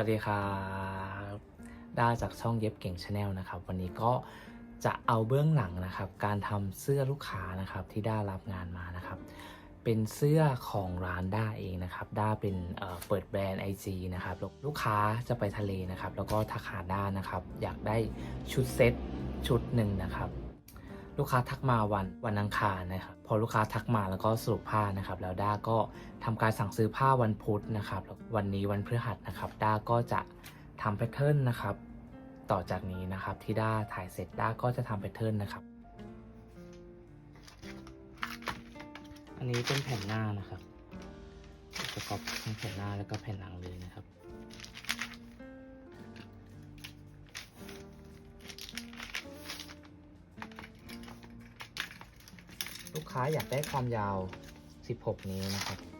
วัสดีครับด้าจากช่องเย็บเก่งชาแนลนะครับ วันนี้ก็จะเอาเบื้องหลังนะครับ การทำเสื้อลูกค้านะครับที่ด้ารับงานมานะครับ เป็นเสื้อของร้านด้าเองนะครับ ด้าเป็นเเปิดแบรนด์ IG นะครับลูกค้าจะไปทะเลนะครับ แล้วก็ทักหาด้านะครับ อยากได้ชุดเซ็ตชุดหนึ่งนะครับ ลูกค้าทักมาวันวันอังคารนะครับพอลูกค้าทักมาแล้วก็สรุปผ้านะครับ แล้วด้าก็ทำการสั่งซื้อผ้าวันพุธนะครับแล้ววันนี้วันพฤหัสนะครับ ด้าก็จะทำแพทเทิร์นนะครับ ต่อจากนี้นะครับที่ด้าถ่ายเสร็จด้าก็จะทำแพทเทิร์นนะครับ อันนี้เป็นแผ่นหน้านะครับประกอบทั้งแผ่นหน้าแล้วก็แผ่นหลังเลยนะครับ ค้าอยากได้ความยาว 16 นิ้วนะครับ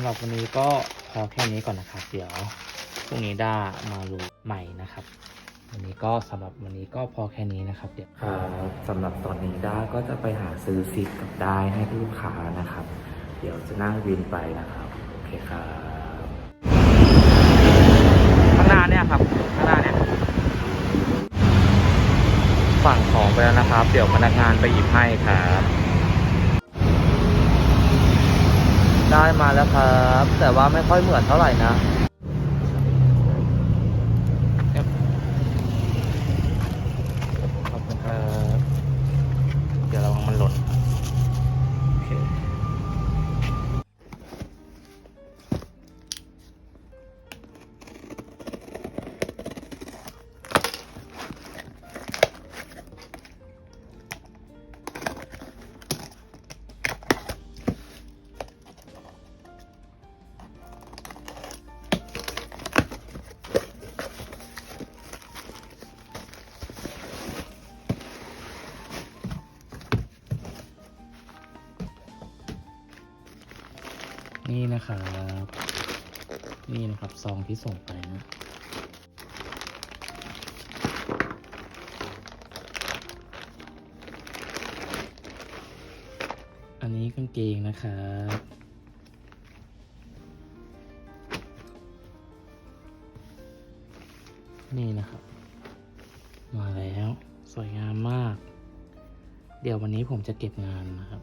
ำหรับวันนี้ก็พอแค่นี้ก่อนนะครับ เดี๋ยวพรุ่งนี้ด้ามาดูใหม่นะครับ วันนี้ก็สำหรับวันนี้ก็พอแค่นี้นะครับ เดี๋ยวสำหรับตอนนี้ด้าก็จะไปหาซื้อซิปกับได้ให้ลูกค้านะครับ เดี๋ยวจะนั่งวินไปนะครับโอเคครับข้างหน้าเนี่ยครับข้างหน้าเนี่ยฝั่งของไปแล้วนะครับ เดี๋ยวพนักงานไปหยิบให้ครับ ได้มาแล้วครับ แต่ว่าไม่ค่อยเหมือนเท่าไหร่นะ นี่นะครับ นี่นะครับซองที่ส่งไปนะอันนี้กางเกงนะครับนี่นะครับ มาแล้ว สวยงามมาก เดี๋ยววันนี้ผมจะเก็บงานนะครับ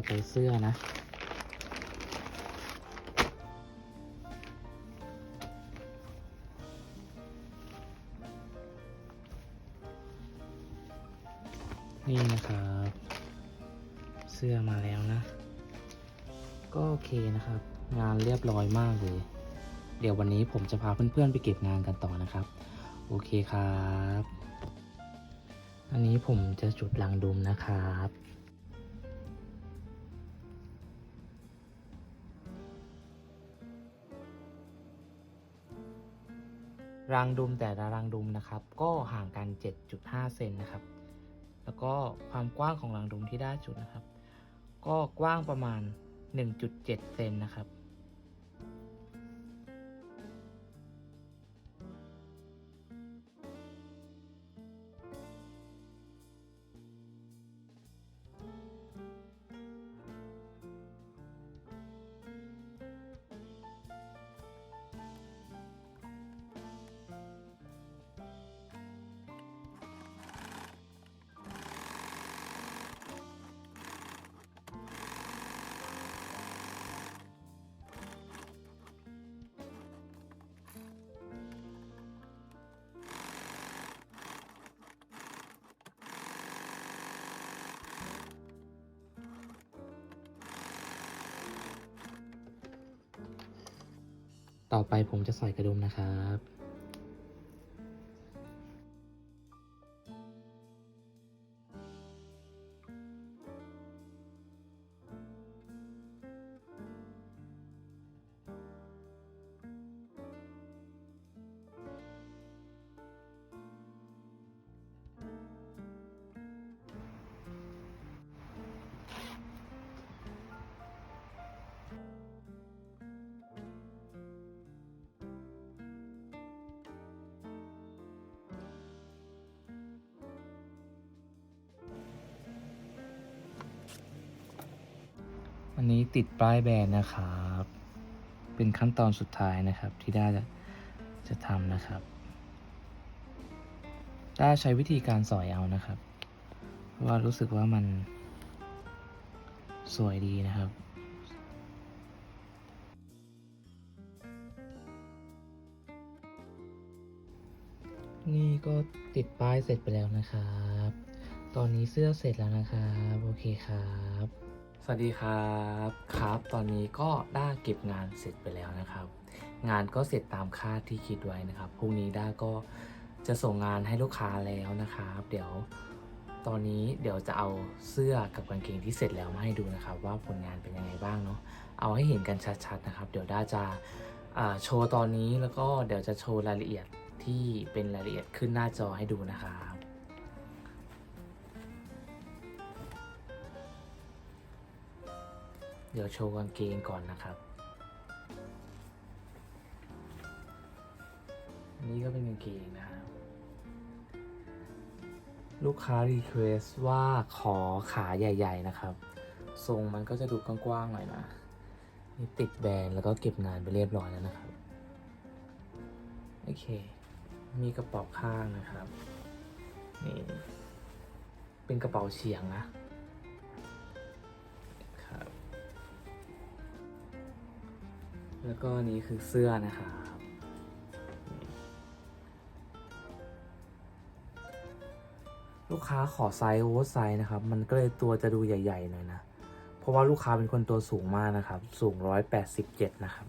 ต่อไปเสื้อนะ นี่นะครับ เสื้อมาแล้วนะ ก็โอเคนะครับ งานเรียบร้อยมากเลย เดี๋ยววันนี้ผมจะพาเพื่อนๆไปเก็บงานกันต่อนะครับ โอเคครับ อันนี้ผมจะจุดลังดุมนะครับ รางดุมแต่ละรางดุมนะครับ ก็ห่างกัน 7.5 เซนนะครับ แล้วก็ความกว้างของรางดุมที่ได้จุดนะครับ ก็กว้างประมาณ 1.7 เซนนะครับ ต่อไปผมจะใส่กระดุมนะครับ นี้ติดป้ายแบรนด์นะครับ เป็นขั้นตอนสุดท้ายนะครับที่ด้าจะจะทำนะครับด้าใช้วิธีการสอยเอานะครับเพราะว่ารู้สึกว่ามันสวยดีนะครับนี่ก็ติดป้ายเสร็จไปแล้วนะครับ ตอนนี้เสื้อเสร็จแล้วนะครับ โอเคครับ สวัสดีครับครับ ตอนนี้ก็ด้าเก็บงานเสร็จไปแล้วนะครับ งานก็เสร็จตามคาดที่คิดไว้นะครับพรุ่งนี้ด้าก็จะส่งงานให้ลูกค้าแล้วนะครับ เดี๋ยวตอนนี้เดี๋ยวจะเอาเสื้อกับกางเกงที่เสร็จแล้วมาให้ดูนะครับ ว่าผลงานเป็นยังไงบ้างเนาะเอาให้เห็นกันชัดๆนะครับ เดี๋ยวด้าจะโชว์ตอนนี้แล้วก็เดี๋ยวจะโชว์รายละเอียดที่เป็นรายละเอียดขึ้นหน้าจอให้ดูนะครับ ดี๋ยวโชว์กางเกงก่อนนะครับนนี้ก็เป็นกางเกงนะครับลูกค้ารีเควสว่าขอขาใหญ่ ๆ นะครับ ทรงมันก็จะดูกว้างๆหน่อยนะนี่ติดแบรนด์แล้วก็เก็บงานไปเรียบร้อยแล้วนะครับ โอเค มีกระเป๋าข้างนะครับ นี่ เป็นกระเป๋าเฉียงนะ แล้วก็นี่คือเสื้อนะครับลูกค้าขอไซส์โอเวอร์ไซส์นะครับ มันก็เลยตัวจะดูใหญ่ๆหน่อยนะ เพราะว่าลูกค้าเป็นคนตัวสูงมากนะครับ สูง187นะครับ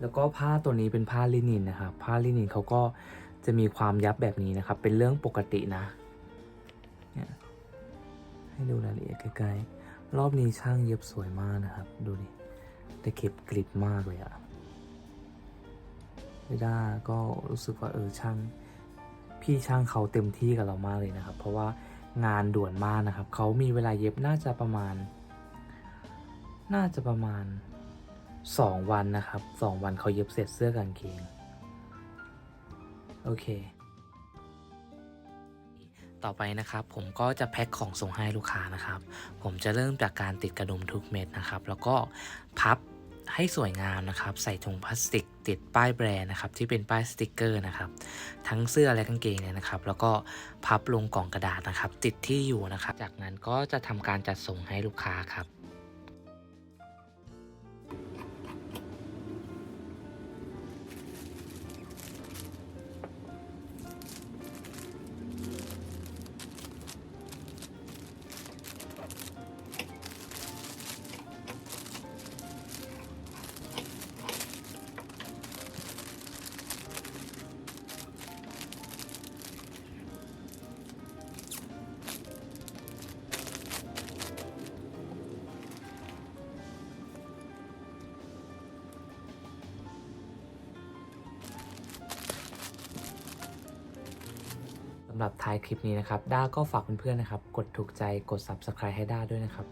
แล้วก็ผ้าตัวนี้เป็นผ้าลินินนะครับ ผ้าลินินเขาก็จะมีความยับแบบนี้นะครับ เป็นเรื่องปกตินะ ให้ดูรายละเอียดใกล้ๆรอบนี้ช่างเย็บสวยมากนะครับ ดูดิแต่เก็บกริบมากเลยอะเวด้าก็รู้สึกว่าเออช่าง พี่ช่างเขาเต็มที่กับเรามากเลยนะครับ เพราะว่างานด่วนมากนะครับ เขามีเวลาเย็บน่าจะประมาณ น่าจะประมาณสองวันนะครับสองวันเขาเย็บเสร็จเสื้อกางเกงโอเค ต่อไปนะครับผมก็จะแพ็คของส่งให้ลูกค้านะครับ ผมจะเริ่มจากการติดกระดุมทุกเม็ดนะครับ แล้วก็พับให้สวยงามนะครับ ใส่ถุงพลาสติก ติดป้ายแบรนด์นะครับที่เป็นป้ายสติกเกอร์นะครับ ทั้งเสื้อและกางเกงเนี่ยนะครับ แล้วก็พับลงกล่องกระดาษนะครับ ติดที่อยู่นะครับ จากนั้นก็จะทำการจัดส่งให้ลูกค้าครับำหรับท้ายคลิปนี้นะครับด้าก็ฝากเพื่อนๆนะครับ กดถูกใจกด Subscribe ให้ด้าด้วยนะครับ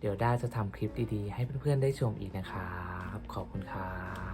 เดี๋ยวด้าจะทำคลิปดีๆ ให้เพื่อนๆได้ชมอีกนะครับ ขอบคุณครับ